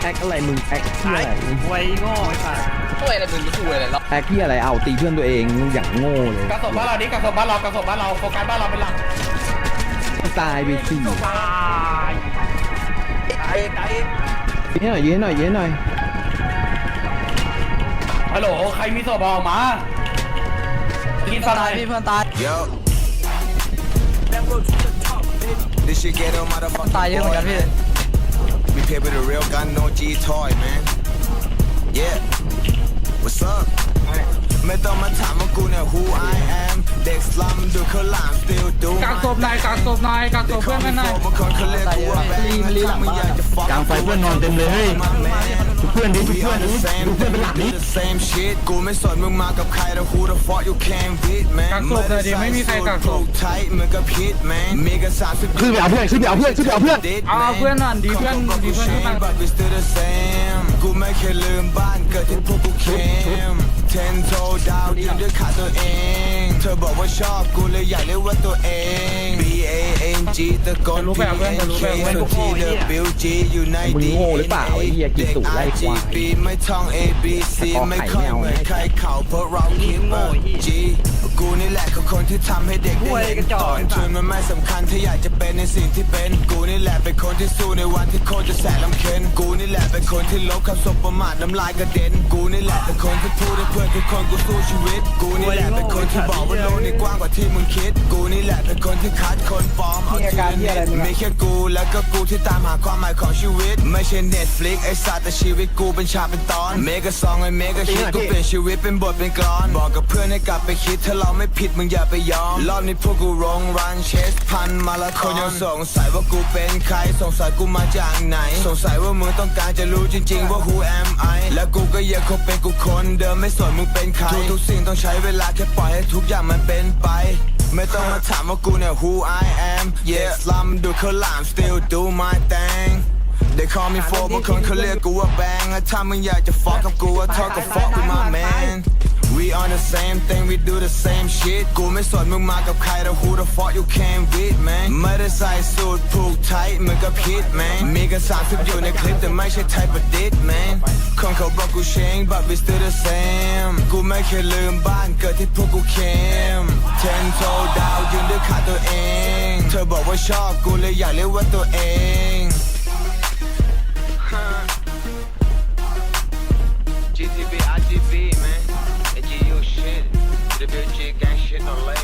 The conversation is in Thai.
แท็กอะไรมึงแท็กที่อะไรไว้โง่ไอ้สัสช่วยอะไรมึงช่วยอะไรเราแท็กที่อะไรเอาตีเพื่อนตัวเองอย่างโง่เลยกระสบบ้านเราดิกระสบบ้านเรากระสบบ้านเราโฟกัสบ้านเราเป็นหลักตายไปสี่ตายตายตายยืนหน่อยยืนหน่อยยืนหน่อยฮัลโหลใครมีศพออกมากินสไนพี่เพื่อนตาย Yo. This shit get on motherfucking ตายเยอะเหมือนกันพี่ We pay with a real gun, no G toy, man. Yeah. What's up? ไม่ต้องมาถามว่ากูเนี่ย who I am เด็กสลัมดูเขาหลาม still do กักศพนายกักศพนายกักศพเพื่อนกันหน่อย บางคนเขาเรียกกูว่าแบงค์ถ้ามึงอยากจะ fuck กลางไฟเพื่อนนอนเต็มเลยเฮ้ยทุก เพื่อนดิทุกเพื่อนดิทุกเพื่อนเป็นหลักดิ the same shit กูไม่สนมึงมากับใครแต่ who the fuck you can beat man กักศพเลยดิไม่มีใครกักศพไทยเหมือนกับพิษ man มีกันสามสิบขึ้นไปเอาเพื่อนขึ้นไปเอาเพื่อนขึ้นไปเอาเพื่อนเอาเพื่อนหน่อยดีเพื่อนดีเพื่อนขึ้นมา but we still the same กูไม่เคยลืมบ้านเกิดที่พวกกูเข้ม ten toe down ยืนด้วยขาตัวเอง เธอบอกว่าชอบกูเลยอยากเรียกว่าตัวเอง B A N G ตะโกนจะรู้ P แบบเพื่อน N จะรู้ K แบบเพื่อนสุดที่ W G อยู่ในมึง D โง่หรือเปล่าไอ้เหี้ยกินตูดไล่ควาย G ไม่ท่อง A B C ขอไข่ไม่ค่อยไม่เอาเหมือนใครเขาเพราะเราคิดว่า G กูนี่แหละคือคนที่ทำให้เด็กได้เห็นตอนทุนมันไม่สำคัญถ้าอยากจะเป็นในสิ่งที่เป็น กูนี่แหละเป็นคนที่สู้ในวันที่โคตรจะแสนลำเค็นกูนี่แหละเป็นคนที่ลบคำสบประมาทน้ำลายกระเด็น กูนี่แหละเป็นคนที่พูดให้เพื่อนทุกคนกูสู้ชีวิต กูนี่แหละเป็ นคนที่บอกว่าโลกนี้กว้างกว่าที่มึงคิด กูนี่แหละเป็นคนที่คัดคนปลอมเอาทีละนิดไม่แค่กูแล้วก็กูที่ตามหาความหมายของชีวิต ไม่ใช่ Netflix ไอ้สัตว์แต่ชีวิตกูเป็นฉากเป็นตอนเมกะซองไอ้เมกะฮิตกูเปลี่ยนชีวิตเป็นบทเป็นกลอน บอกกับเพื่อนให้กลับไปคิดถ้าเราไม่ผิดมึงอย่าไปยอมรอบนี้พวกกูรงรันเชสพันมาละคนยังสงสัยว่ากูเป็นใครสงสัยกูมาจากไหน สงสัยว่ามึงต้องการจะรู้จริง ๆ ว่า who am I และกูก็ยังคงเป็นกูคนเดิมไม่สนมึงเป็นใครทุกๆสิ่งต้องใช้เวลาแค่ปล่อยให้ทุกอย่างมันเป็นไป ไม่ต้องมาถามว่ากูเนี่ย who I am yeah สลัมดูเขาหลาม still do my thing They call me for บางคนเขาเรียกกูว่าแบงถ้ามึงอยากจะ fuck กับกูว่า talk กับ fuck with my man We on the same thing we do the same shit กูไม่สนมึงมากับใครแต่ who the fuck you can with man ไม่ได้ใส่สูทผูกไทเหมือนกับพิษ man มีกันสามสิบอยู่ในคลิปแต่ไม่ใช่ type of dick man คนเขาบอกกู change but we still the same กูไม่เคยลืมบ้านเกิดที่พวกกูเข้ม ten toe down ยืนด้วยขาตัวเอง เธอบอกว่าชอบกูเลยอยากเรียกว่าตัวเอง the last.